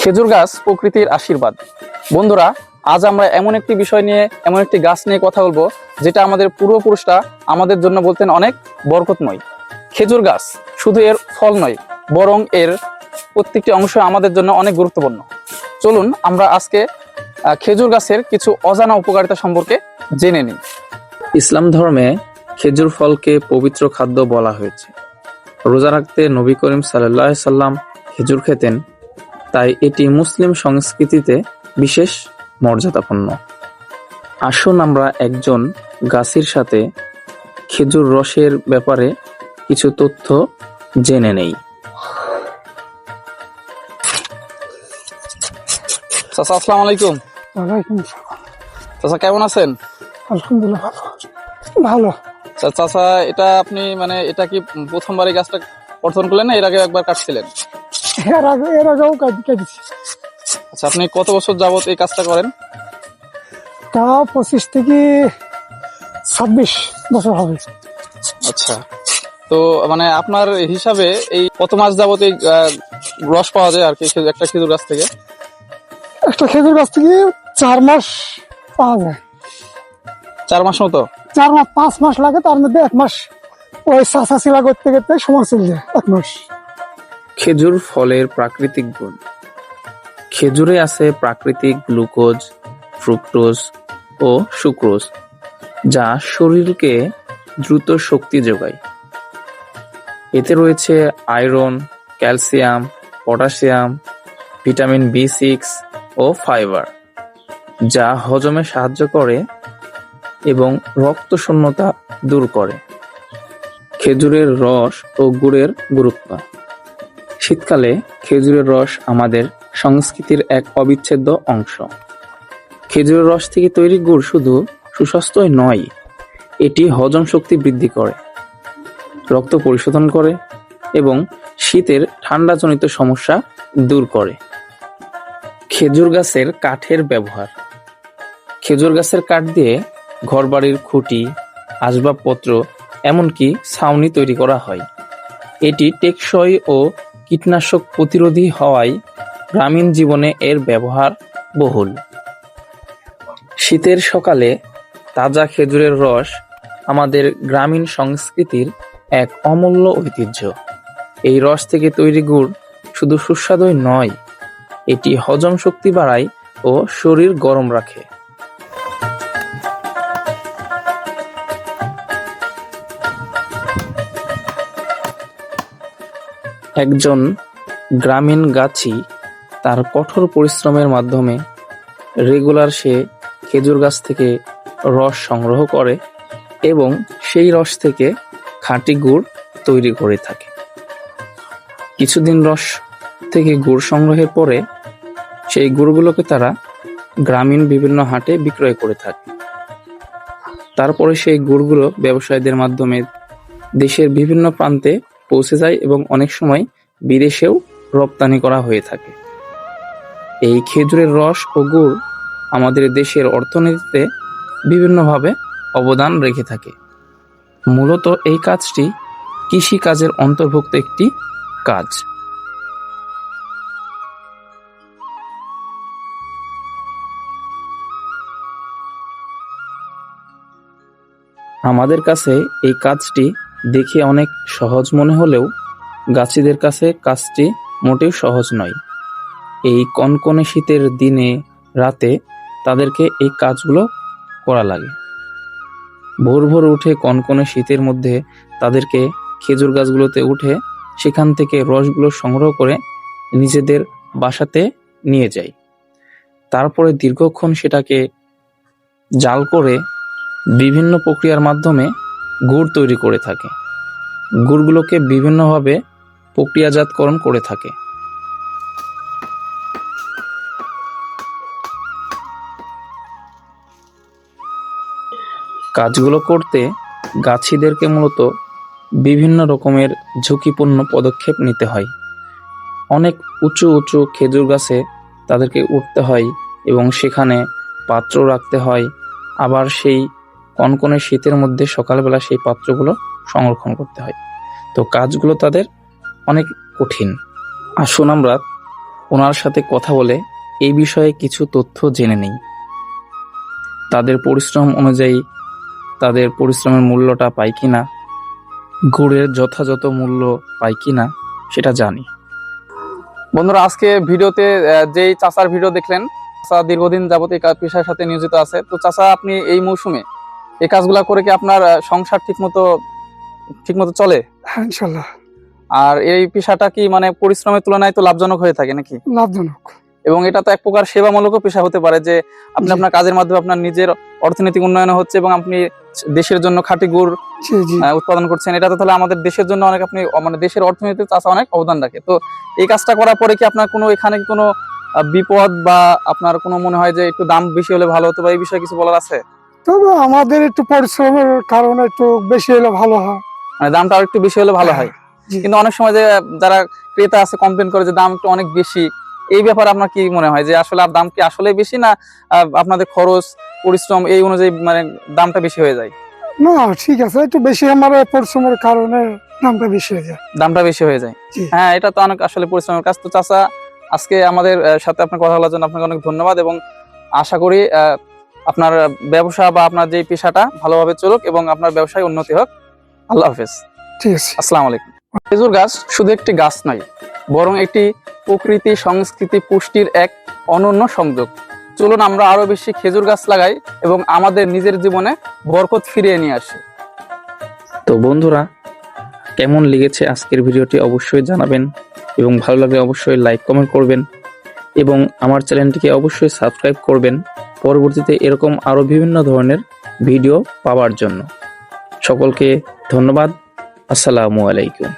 খেজুর গাছ প্রকৃতির আশীর্বাদ। বন্ধুরা, আজ আমরা এমন একটি বিষয় নিয়ে, এমন একটি গাছ নিয়ে কথা বলব, যেটা আমাদের পূর্বপুরুষরা আমাদের জন্য বলতেন অনেক বরকতময়। খেজুর গাছ শুধু এর ফল নয়, বরং এর প্রত্যেকটি অংশ আমাদের জন্য অনেক গুরুত্বপূর্ণ। চলুন, আমরা আজকে খেজুর গাছের কিছু অজানা উপকারিতা সম্পর্কে জেনে নিই। ইসলাম ধর্মে খেজুর ফলকে পবিত্র খাদ্য বলা হয়েছে। রোজা রাখতে নবী করিম সাল্লাহ সাল্লাম খেজুর খেতেন তাই এটি মুসলিম সংস্কৃতিতে বিশেষ মর্যাদাপূর্ণ। আসুন আমরা একজন গাছের সাথে খেজুর রসের ব্যাপারে কিছু তথ্য জেনে নেই। চাচা আসসালামু আলাইকুম। ওয়ালাইকুম চাচা কেমন আছেন? আলহামদুলিল্লাহ ভালো। ভালো চাচা এটা আপনি মানে এটা কি প্রথমবার এই গাছটা পর্তন করলেন না? এর আগে একবার কাটছিলেন? এর আগে এর আগেও কেটেছি আচ্ছা আপনি কত বছর যাবত এই কাজটা করেন? তা পঁচিশ থেকে ছাব্বিশ বছর হবে। আচ্ছা তো মানে আপনার হিসাবে এই কত মাস যাবত এই রস পাওয়া যায় আর কি একটা খেজুর গাছ থেকে? একটা খেজুর গাছ থেকে চার মাস পাওয়া যায়। চার মাস মতো? চার মাস পাঁচ মাস লাগে তার মধ্যে এক মাস ওই চাষা শিলা করতে করতে সময় চলে যায় এক মাস। খেজুর ফলের প্রাকৃতিক গুণ। খেজুরে আছে প্রাকৃতিক গ্লুকোজ, ফ্রুক্টোজ ও সুক্রোজ, যা শরীরকে দ্রুত শক্তি যোগায়। এতে রয়েছে iron, calcium, potassium, vitamin B six ও ফাইবার, যা হজমে সাহায্য করে এবং রক্ত শূন্যতা দূর করে। খেজুরের রস ও গুড়ের গুরুত্ব। শীতকালে খেজুরের রস আমাদের সংস্কৃতির এক অবিচ্ছেদ্য অংশ। খেজুরের রস থেকে তৈরি গুড় শুধু সুস্বাস্থ্যই নয়, এটি হজম শক্তি বৃদ্ধি করে, রক্ত পরিশোধন করে এবং শীতের ঠান্ডাজনিত সমস্যা দূর করে। খেজুর গাছের কাঠের ব্যবহার। খেজুর গাছের কাঠ দিয়ে ঘরবাড়ির খুঁটি, আসবাবপত্র, এমনকি ছাউনি তৈরি করা হয়। এটি টেকসই ও কীটনাশক প্রতিরোধী হওয়ায় গ্রামীণ জীবনে এর ব্যবহার বহুল। শীতের সকালে তাজা খেজুরের রস আমাদের গ্রামীণ সংস্কৃতির এক অমূল্য ঐতিহ্য। এই রস থেকে তৈরি গুড় শুধু সুস্বাদুই নয়, এটি হজম শক্তি বাড়ায় ও শরীর গরম রাখে। একজন গ্রামীণ গাছি তার কঠোর পরিশ্রমের মাধ্যমে রেগুলার সে খেজুর গাছ থেকে রস সংগ্রহ করে এবং সেই রস থেকে খাঁটি গুড় তৈরি করে থাকে। কিছুদিন রস থেকে গুড় সংগ্রহের পরে সেই গুড়গুলোকে তারা গ্রামীণ বিভিন্ন হাটে বিক্রয় করে থাকে। তারপরে সেই গুড়গুলো ব্যবসায়ীদের মাধ্যমে দেশের বিভিন্ন প্রান্তে পৌঁছে যায় এবং অনেক সময় বিদেশেও রপ্তানি করা হয়ে থাকে। এই খেজুরের রস ও গুড় আমাদের দেশের অর্থনীতিতে বিভিন্নভাবে অবদান রেখে থাকে। মূলত এই কাজটি কৃষি কাজের অন্তর্ভুক্ত একটি কাজ। আমাদের কাছে এই কাজটি দেখে অনেক সহজ মনে হলেও গাছিদের কাছে কাজটি মোটেও সহজ নয়। এই কনকনে শীতের দিনে, রাতে তাদেরকে এই কাজগুলো করা লাগে। ভোর ভোর উঠে কনকনে শীতের মধ্যে তাদেরকে খেজুর গাছগুলোতে উঠে সেখান থেকে রসগুলো সংগ্রহ করে নিজেদের বাসাতে নিয়ে যায়। তারপরে দীর্ঘক্ষণ সেটাকে জাল করে বিভিন্ন প্রক্রিয়ার মাধ্যমে গুড় তৈরি করে থাকে। গুড়গুলোকে বিভিন্নভাবে প্রক্রিয়াজাতকরণ করে থাকে। কাজগুলো করতে গাছিদেরকে মূলত বিভিন্ন রকমের ঝুঁকিপূর্ণ পদক্ষেপ নিতে হয়। অনেক উঁচু উঁচু খেজুর গাছে তাদেরকে উঠতে হয় এবং সেখানে পাত্র রাখতে হয়। আবার সেই কনকনে শীতের মধ্যে সকালবেলা সেই পাত্রগুলো সংরক্ষণ করতে হয়। তো কাজগুলো তাদের অনেক কঠিন। আসুন আমরা ওনার সাথে কথা বলে এই বিষয়ে কিছু তথ্য জেনে নেই। তাদের পরিশ্রম অনুযায়ী তাদের পরিশ্রমের মূল্যটা পায় কিনা, গুড়ের যথাযথ মূল্য পায় কিনা, সেটা জানি। বন্ধুরা, আজকে ভিডিওতে যেই চাচার ভিডিও দেখলেন চাচা দীর্ঘদিন যাবত এই কা- পেশার সাথে নিয়োজিত আছে। তো চাচা আপনি এই মৌসুমে এই কাজগুলা করে কি আপনার সংসার ঠিকমতো ঠিকমতো চলে? হ্যাঁ ইনশাল্লাহ। আর এই পেশাটা কি মানে পরিশ্রমের তুলনায় তো লাভজনক হয়ে থাকে নাকি? লাভজনক। এবং এটা তো এক প্রকার সেবামূলকও পেশা হতে পারে যে আপনি আপনার কাজের মাধ্যমে আপনার নিজের অর্থনৈতিক উন্নয়ন হচ্ছে এবং আপনি দেশের জন্য খাঁটি গুড় উৎপাদন করছেন। এটা তো তাহলে আমাদের দেশের জন্য অনেক আপনি মানে দেশের অর্থনীতিতে চাষা অনেক অবদান রাখে। তো এই কাজটা করার পরে কি আপনার কোনো এখানে কোনো বিপদ বা আপনার কোনো মনে হয় যে একটু দাম বেশি হলে ভালো হতো বা এই বিষয়ে কিছু বলার আছে? তবে আমাদের একটু পরিশ্রমের কারণে একটু বেশি হলে ভালো হয়। মানে দামটা একটু বেশি হলে ভালো হয়। কিন্তু অনেক সময় যে যারা ক্রেতা আছে কমপ্লেন করে যে দাম একটু অনেক বেশি এই ব্যাপারে আপনার কি মনে হয়? যে আসলে আর দাম কি আসলে বেশি না আপনাদের খরচ পরিশ্রম এই অনুযায়ী মানে দামটা বেশি হয়ে যায়? না ঠিক আছে। একটু বেশি আমার পরিশ্রমের কারণে দামটা বেশি হয়ে যায়। দামটা বেশি হয়ে যায়। হ্যাঁ এটা তো অনেক আসলে পরিশ্রমের কাজ। তো চাচা আজকে আমাদের সাথে আপনার কথা বলার জন্য আপনাকে অনেক ধন্যবাদ এবং আশা করি আপনার ব্যবসা বা আপনার যে পেশাটা ভালোভাবে চলুক এবং আপনার ব্যবসায় উন্নতি হোক। আল্লাহ হাফেজ। ঠিক আছে। আসসালামু আলাইকুম। খেজুর গাছ শুধু একটি গাছ নয় বরং একটি প্রকৃতি সংস্কৃতি পুষ্টির এক অনন্য সংযোগ। চলুন আমরা আরও বেশি খেজুর গাছ লাগাই এবং আমাদের নিজের জীবনে বরকত ফিরিয়ে নিয়ে আসি। তো বন্ধুরা কেমন লেগেছে আজকের ভিডিওটি অবশ্যই জানাবেন এবং ভালো লাগলে অবশ্যই লাইক কমেন্ট করবেন এবং আমার চ্যানেলটিকে অবশ্যই সাবস্ক্রাইব করবেন। পরবর্তীতে এরকম আরও বিভিন্ন ধরনের ভিডিও পাওয়ার জন্য। সকলকে ধন্যবাদ। আসসালামু আলাইকুম।